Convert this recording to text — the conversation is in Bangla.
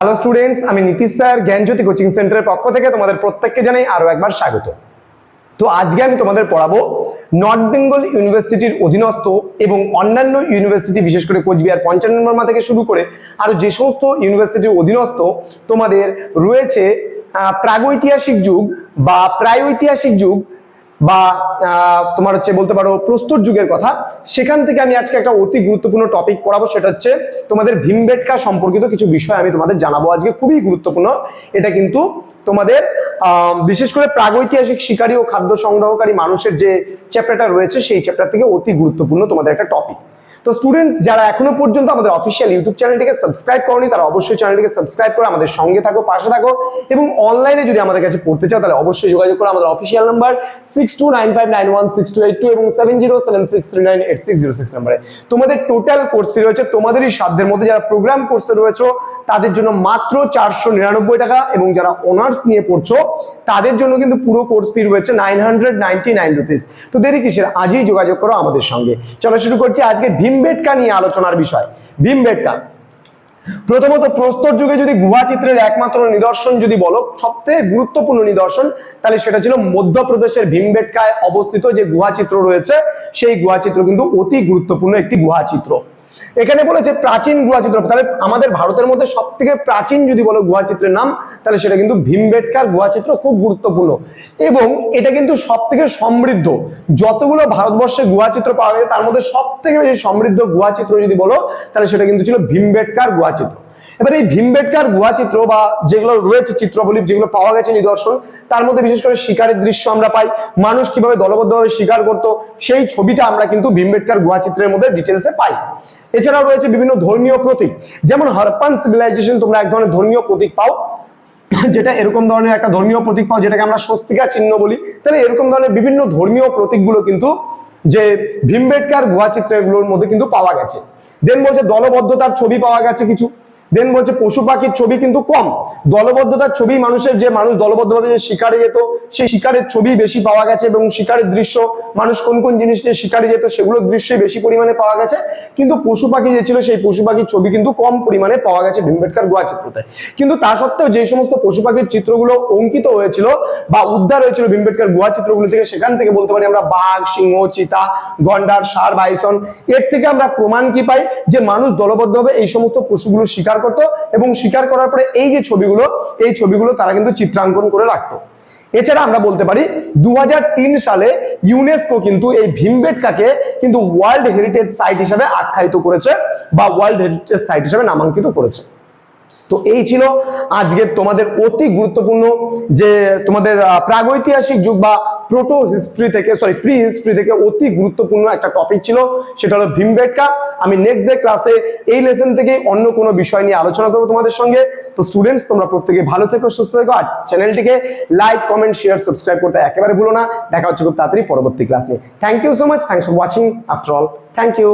হ্যালো স্টুডেন্টস আমি নীতিশ স্যার, জ্ঞানজ্যোতি কোচিং সেন্টারের পক্ষ থেকে তোমাদের প্রত্যেককে জানাই আরও একবার স্বাগত। তো আজকে আমি তোমাদের পড়াবো নর্থ বেঙ্গল ইউনিভার্সিটির অধীনস্থ এবং অন্যান্য ইউনিভার্সিটি বিশেষ করে কোচবিহার পঞ্চান্ন নম্বর থেকে শুরু করে আরও যে সমস্ত ইউনিভার্সিটির অধীনস্থ, তোমাদের রয়েছে প্রাগৈতিহাসিক যুগ বা প্রাগৈতিহাসিক যুগ বা তোমার হচ্ছে বলতে পারো প্রস্তুত যুগের কথা, সেখান থেকে আমি আজকে একটা অতি গুরুত্বপূর্ণ টপিক পড়াবো, সেটা হচ্ছে তোমাদের ভীমবেটকা সম্পর্কিত কিছু বিষয় আমি তোমাদের জানাব আজকে, খুবই গুরুত্বপূর্ণ। এটা কিন্তু তোমাদের বিশেষ করে প্রাগৈতিহাসিক শিকারী ও খাদ্য সংগ্রহকারী মানুষের যে চ্যাপ্টারটা রয়েছে, সেই চ্যাপ্টার থেকে অতি গুরুত্বপূর্ণ তোমাদের একটা টপিক তো স্টুডেন্টস যারা এখনও পর্যন্ত আমাদের অফিসিয়াল ইউটিউব চ্যানেলটিকে সাবস্ক্রাইব করনি, তারা অবশ্যই চ্যানেলটিকে সাবস্ক্রাইব করে আমাদের সঙ্গে থাকো, পাশে থাকো এবং অনলাইনে যদি আমাদের কাছে পড়তে চাও, তাহলে অবশ্যই যোগাযোগ করো আমাদের official number six two nine five nine one six two eight two এবং seven zero seven six three nine eight six zero six নাম্বারে তোমাদের টোটাল কোর্স ফি রয়েছে, তোমাদেরই সাধ্যের মধ্যে যারা প্রোগ্রাম কোর্সে রয়েছে, তাদের জন্য মাত্র চারশো নিরানব্বই টাকা এবং যারা অনার্স নিয়ে পড়ছো, তাদের জন্য কিন্তু পুরো কোর্স ফি রয়েছে nine hundred ninety nine rupees তো দেরি কিসের? আজই যোগাযোগ করো আমাদের সঙ্গে। চলো শুরু করছি আজকে ভীমবেটকা নিয়ে আলোচনার বিষয়। ভীমবেটকা প্রথমত প্রস্তর যুগে যদি গুহা চিত্রের একমাত্র নিদর্শন যদি বলো, সবথেকে গুরুত্বপূর্ণ নিদর্শন, তাহলে সেটা ছিল মধ্যপ্রদেশের ভীমবেটকায় অবস্থিত যে গুহা চিত্র রয়েছে, সেই গুহা চিত্র কিন্তু অতি গুরুত্বপূর্ণ একটি গুহা চিত্র। এখানে বলেছে প্রাচীন গুহা চিত্র, তাহলে আমাদের ভারতের মধ্যে সব থেকে প্রাচীন যদি বলো গুহা চিত্রের নাম, তাহলে সেটা কিন্তু ভীমবেটকার গুহা চিত্র খুব গুরুত্বপূর্ণ। এবং এটা কিন্তু সব থেকে সমৃদ্ধ। যতগুলো ভারতবর্ষে গুহা চিত্র পাওয়া গেছে, তার মধ্যে সব থেকে বেশি সমৃদ্ধ গুহা চিত্র যদি বলো, তাহলে সেটা কিন্তু ছিল ভীমবেটকার গুহা চিত্র। এবার এই ভীমবেটকার গুহা চিত্র বা যেগুলো রয়েছে চিত্র বলি যেগুলো পাওয়া গেছে নিদর্শন, তার মধ্যে বিশেষ করে শিকারের দৃশ্য আমরা পাই। মানুষ কীভাবে দলবদ্ধভাবে শিকার করত, সেই ছবিটা আমরা কিন্তু ভীমবেটকার গুহা চিত্রের মধ্যে ডিটেলসে পাই। এছাড়াও রয়েছে বিভিন্ন ধর্মীয় প্রতীক, যেমন হরপান সিভিলাইজেশন তোমরা এক ধরনের ধর্মীয় প্রতীক পাও, যেটা এরকম ধরনের একটা ধর্মীয় প্রতীক পাও, যেটাকে আমরা স্বস্তিকা চিহ্ন বলি। তাহলে এরকম ধরনের বিভিন্ন ধর্মীয় প্রতীকগুলো কিন্তু যে ভীমবেটকার গুহা চিত্রগুলোর মধ্যে কিন্তু পাওয়া গেছে। দেন বলছে দলবদ্ধতার ছবি পাওয়া গেছে কিছু। দেন বলছে পশু পাখির ছবি কিন্তু কম। দলবদ্ধতার ছবি মানুষের যে মানুষ দলবদ্ধভাবে যে শিকারে যেত, সেই শিকারের ছবি বেশি পাওয়া গেছে এবং শিকারের দৃশ্য, মানুষ কোন কোন জিনিস নিয়ে শিকারে যেত সেগুলোর দৃশ্যই বেশি পরিমাণে পাওয়া গেছে। কিন্তু পশু পাখি যে ছিল, সেই পশু পাখির ছবি কিন্তু কম পরিমাণে পাওয়া গেছে ভীমবেটকার গুহা চিত্রতে। কিন্তু তা সত্ত্বেও যে সমস্ত পশু পাখির চিত্রগুলো অঙ্কিত হয়েছিল বা উদ্ধার হয়েছিল ভীমবেটকার গুহা চিত্রগুলো থেকে, সেখান থেকে বলতে পারি আমরা বাঘ, সিংহ, চিতা, গন্ডার সার বাইসন, এর থেকে আমরা প্রমাণ কি পাই? যে মানুষ দলবদ্ধভাবে এই সমস্ত পশুগুলো শিকার করত এবং শিকার করার পরে এই যে ছবিগুলো, এই ছবিগুলো তারা কিন্তু চিত্রাঙ্কন করে রাখতো। এছাড়া আমরা বলতে পারি দু সালে ইউনেস্কো কিন্তু এই ভীমবেটকাকে কিন্তু ওয়ার্ল্ড হেরিটেজ সাইট হিসেবে আখ্যায়িত করেছে বা ওয়ার্ল্ড হেরিটেজ সাইট হিসেবে নামাঙ্কিত করেছে। তো এই ছিল আজকের তোমাদের অতি গুরুত্বপূর্ণ যে তোমাদের প্রাগৈতিহাসিক যুগ বা প্রোটো হিস্ট্রি থেকে সরি প্রি হিস্ট্রি থেকে অতি গুরুত্বপূর্ণ একটা টপিক ছিল, সেটা হলো ভীমবেটকা আমি নেক্সট ডে ক্লাসে এই লেসন থেকে অন্য কোনো বিষয় নিয়ে আলোচনা করব তোমাদের সঙ্গে। তো স্টুডেন্টস তোমরা প্রত্যেকে ভালো থেকো, সুস্থ থেকো, আর চ্যানেলটিকে লাইক কমেন্ট শেয়ার সাবস্ক্রাইব করতে একেবারে ভুলো না। দেখা হচ্ছে খুব তাড়াতাড়ি পরবর্তী ক্লাস নিয়ে। Thank you so much thanks for watching after all thank you